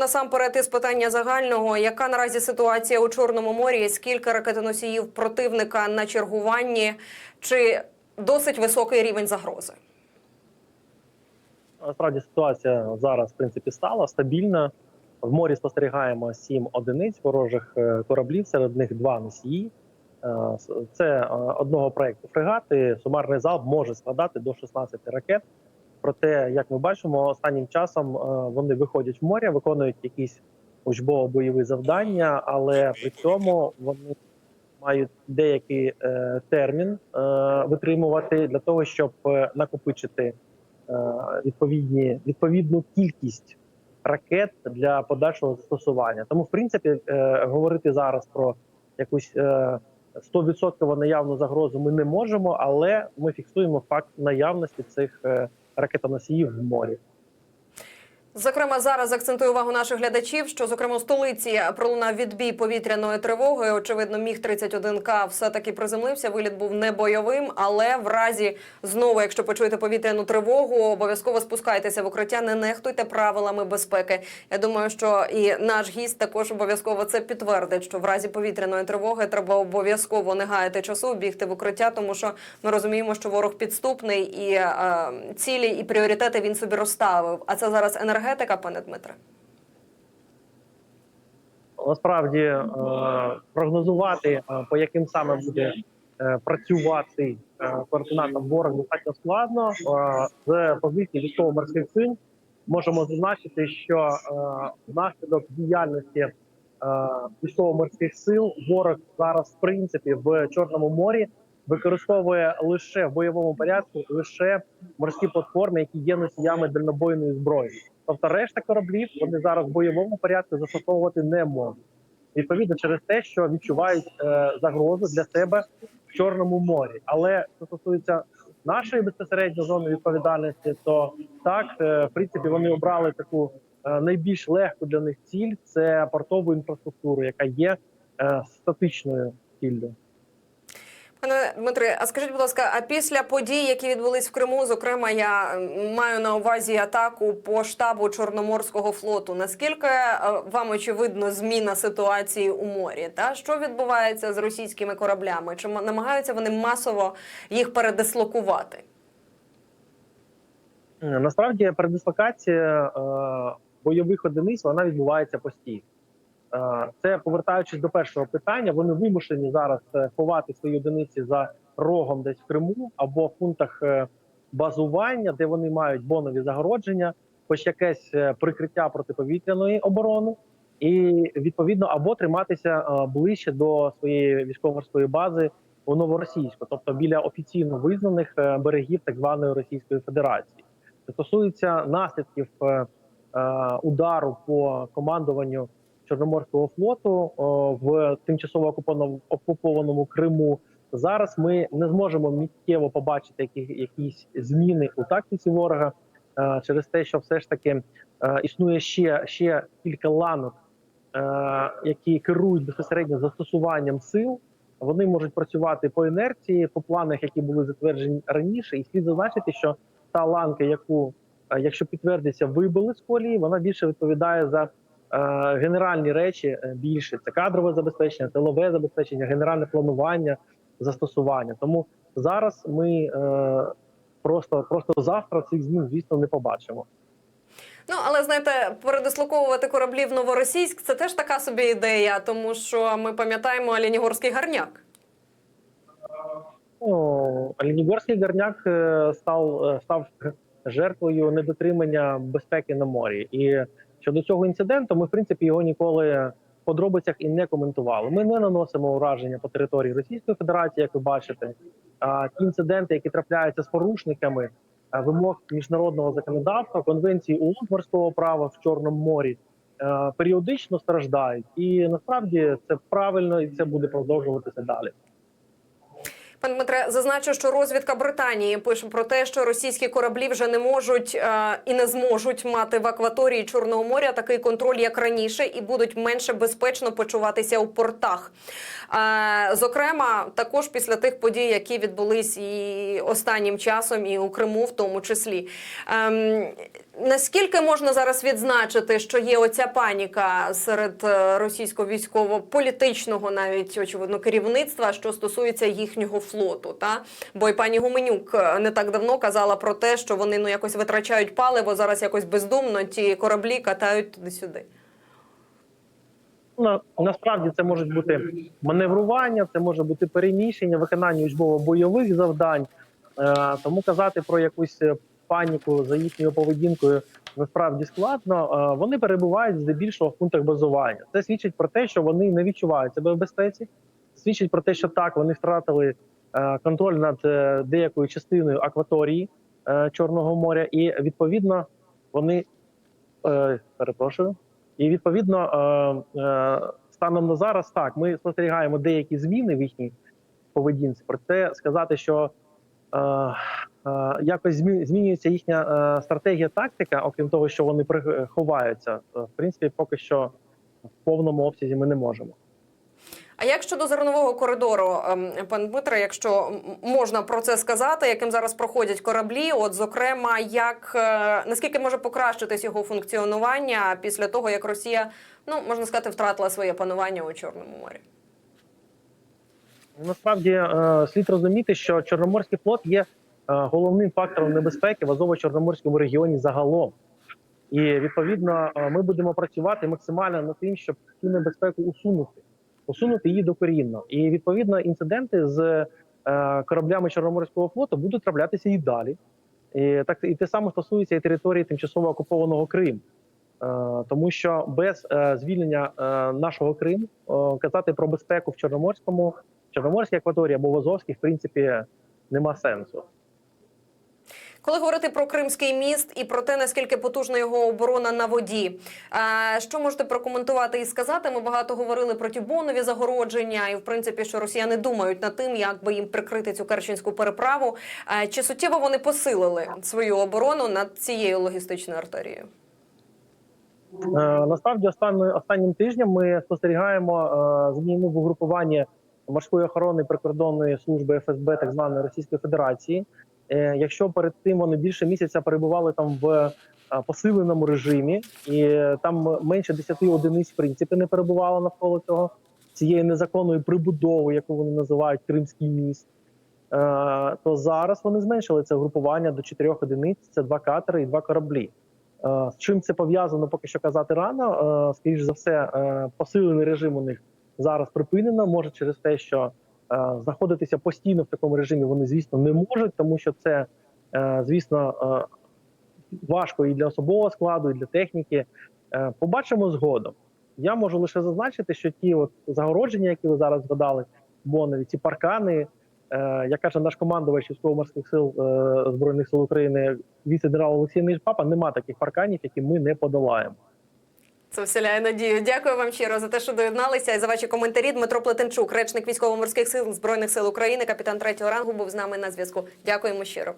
Насамперед, із питання загального, яка наразі ситуація у Чорному морі? Скільки ракетоносіїв противника на чергуванні? Чи досить високий рівень загрози? Насправді ситуація зараз в принципі стала стабільна. В морі спостерігаємо сім одиниць ворожих е, кораблів, серед них два носії. Е, Це е, одного проекту фрегати. Сумарний залп може складати до 16 ракет. Проте, як ми бачимо, останнім часом е, вони виходять в море, виконують якісь учбово-бойові завдання, але при цьому вони мають деякий е, термін е, витримувати для того, щоб накопичити відповідні відповідну кількість ракет для подальшого застосування. Тому, в принципі, говорити зараз про якусь е, 100% наявну загрозу ми не можемо, але ми фіксуємо факт наявності цих е, ракетоносіїв в морі. Зокрема, зараз акцентую увагу наших глядачів, що зокрема у столиці пролунав відбій повітряної тривоги. Очевидно, міг 31 к все таки приземлився. Виліт був не бойовим, але в разі знову, якщо почуєте повітряну тривогу, обов'язково спускайтеся в укриття. Не нехтуйте правилами безпеки. Я думаю, що і наш гість також обов'язково це підтвердить. Що в разі повітряної тривоги треба обов'язково не гаяти часу, бігти в укриття, тому що ми розуміємо, що ворог підступний і е, цілі і пріоритети він собі розставив. А це зараз енергетика, пане Дмитре. Насправді е, прогнозувати, е, по яким саме буде е, працювати координатом ворог достатньо складно. З позиції військово-морських сил можемо зазначити, що внаслідок діяльності військово-морських сил ворог зараз, в принципі, в Чорному морі використовує лише в бойовому порядку лише морські платформи, які є носіями дальнобойної зброї. Тобто решта кораблів вони зараз в бойовому порядку застосовувати не можуть. Відповідно, через те, що відчувають е, загрозу для себе в Чорному морі. Але що стосується нашої безпосередньо зони відповідальності, то так, е, в принципі, вони обрали таку е, найбільш легку для них ціль це портову інфраструктуру, яка є е, статичною ціллю. Пане Дмитре, а скажіть, будь ласка, а після подій, які відбулись в Криму, зокрема, я маю на увазі атаку по штабу Чорноморського флоту. Наскільки е, вам очевидно зміна ситуації у морі? Та що відбувається з російськими кораблями? Чи намагаються вони масово їх передислокувати? Е, Насправді передислокація е, бойових одиниць вона відбувається постійно. Е, Це повертаючись до першого питання, вони вимушені зараз е, ховати свої одиниці за рогом десь в Криму або в пунктах е, базування, де вони мають бонові загородження, хоч якесь прикриття протиповітряної оборони, і відповідно або триматися ближче до своєї військово-морської бази у новоросійську, тобто біля офіційно визнаних берегів так званої Російської Федерації. Що стосується наслідків удару по командуванню Чорноморського флоту в тимчасово окупованому, Криму, зараз ми не зможемо миттєво побачити які, якісь зміни у тактиці ворога е, через те, що все ж таки е, існує ще, ще кілька ланок, е, які керують безпосередньо застосуванням сил. Вони можуть працювати по інерції, по планах, які були затверджені раніше, і слід зазначити, що та ланка, яку якщо підтвердиться, вибили з колії, вона більше відповідає за генеральні речі. е, Більше це кадрове забезпечення, тилове забезпечення, генеральне планування, застосування. Тому зараз ми е, просто просто завтра цих змін, звісно, не побачимо. Ну але знаєте, передислоковувати кораблі в Новоросійськ це теж така собі ідея, тому що ми пам'ятаємо Ленігорський гарняк. Ну, Лінігорський гарняк е, став е, став жертвою недотримання безпеки на морі. І щодо цього інциденту, ми в принципі його ніколи в подробицях і не коментували. Ми не наносимо ураження по території Російської Федерації, як ви бачите. А ті інциденти, які трапляються з порушниками вимог міжнародного законодавства, конвенції ООН морського права в Чорному морі. Періодично страждають, і насправді це правильно, і це буде продовжуватися далі. Пане Дмитре, зазначу, що розвідка Британії пише про те, що російські кораблі вже не можуть е, і не зможуть мати в акваторії Чорного моря такий контроль, як раніше, і будуть менше безпечно почуватися у портах. Е, зокрема, також після тих подій, які відбулись і останнім часом, і у Криму, в тому числі. Ем, Наскільки можна зараз відзначити, що є оця паніка серед е, російського військово-політичного, навіть очевидно, керівництва, що стосується їхнього флоту? Та бо і пані Гуменюк е, не так давно казала про те, що вони ну якось витрачають паливо зараз якось бездумно. Ті кораблі катають туди-сюди. Насправді це можуть бути маневрування, це може бути переміщення, виконання учбово-бойових завдань. Е, тому казати про якусь паніку за їхньою поведінкою насправді складно. Е, вони перебувають здебільшого в пунктах базування. Це свідчить про те, що вони не відчувають себе в безпеці. Свідчить про те, що так вони втратили е, контроль над е, деякою частиною акваторії Чорного моря, і відповідно вони перепрошую. І відповідно, станом на зараз, так ми спостерігаємо деякі зміни в їхній поведінці. Проте сказати, що якось змі- змінюється їхня е, стратегія, тактика, окрім того, що вони ховаються, е, в принципі, поки що в повному обсязі ми не можемо. А як щодо зернового коридору, ем, пан Дмитре, якщо можна про це сказати, яким зараз проходять кораблі? От зокрема, як е, наскільки може покращитись його функціонування після того, як Росія, ну можна сказати, втратила своє панування у Чорному морі? Насправді е, слід розуміти, що Чорноморський флот є е, головним фактором небезпеки в Азово-Чорноморському регіоні загалом. І відповідно е, ми будемо працювати максимально над тим, щоб цю небезпеку усунути, усунути її докорінно. І відповідно інциденти з кораблями Чорноморського флоту будуть траплятися і далі. І так і те саме стосується і території тимчасово окупованого Криму. Тому що без звільнення нашого Криму казати про безпеку в Чорноморському Чорноморській акваторії або в Азовській, в принципі, нема сенсу. Коли говорити про Кримський міст і про те, наскільки потужна його оборона на воді, е, що можете прокоментувати і сказати? Ми багато говорили про ті бонові загородження, і в принципі, що росіяни думають над тим, як би їм прикрити цю Керченську переправу. Е, Чи суттєво вони посилили свою оборону над цією логістичною артерією? Е, Насправді, останнім, останнім тижнем ми спостерігаємо зміни в угрупуванні морської охорони прикордонної служби ФСБ, так званої Російської Федерації. Е, Якщо перед тим вони більше місяця перебували там в е, посиленому режимі, і е, там менше 10 одиниць в принципі не перебувало навколо цього цієї незаконної прибудови, яку вони називають Кримський міст. То зараз вони зменшили це групування до 4 одиниць. Це два катери і два кораблі. З чим це пов'язано, поки що казати рано. Скоріш за все, посилений режим у них зараз припинено. Може через те, що е, знаходитися постійно в такому режимі вони, звісно, не можуть, тому що це, е, звісно, е, важко і для особового складу, і для техніки. Побачимо згодом. Я можу лише зазначити, що ті от загородження, які ви зараз згадали, Бонові, ці паркани, як каже наш командувач військово-морських сил збройних сил України, віце-генерал Олексій Нижпапа, нема таких парканів, які ми не подолаємо. Це вселяє надію. Дякую вам щиро за те, що доєдналися і за ваші коментарі. Дмитро Плетенчук, речник військово-морських сил збройних сил України, капітан третього рангу, був з нами на зв'язку. Дякуємо щиро.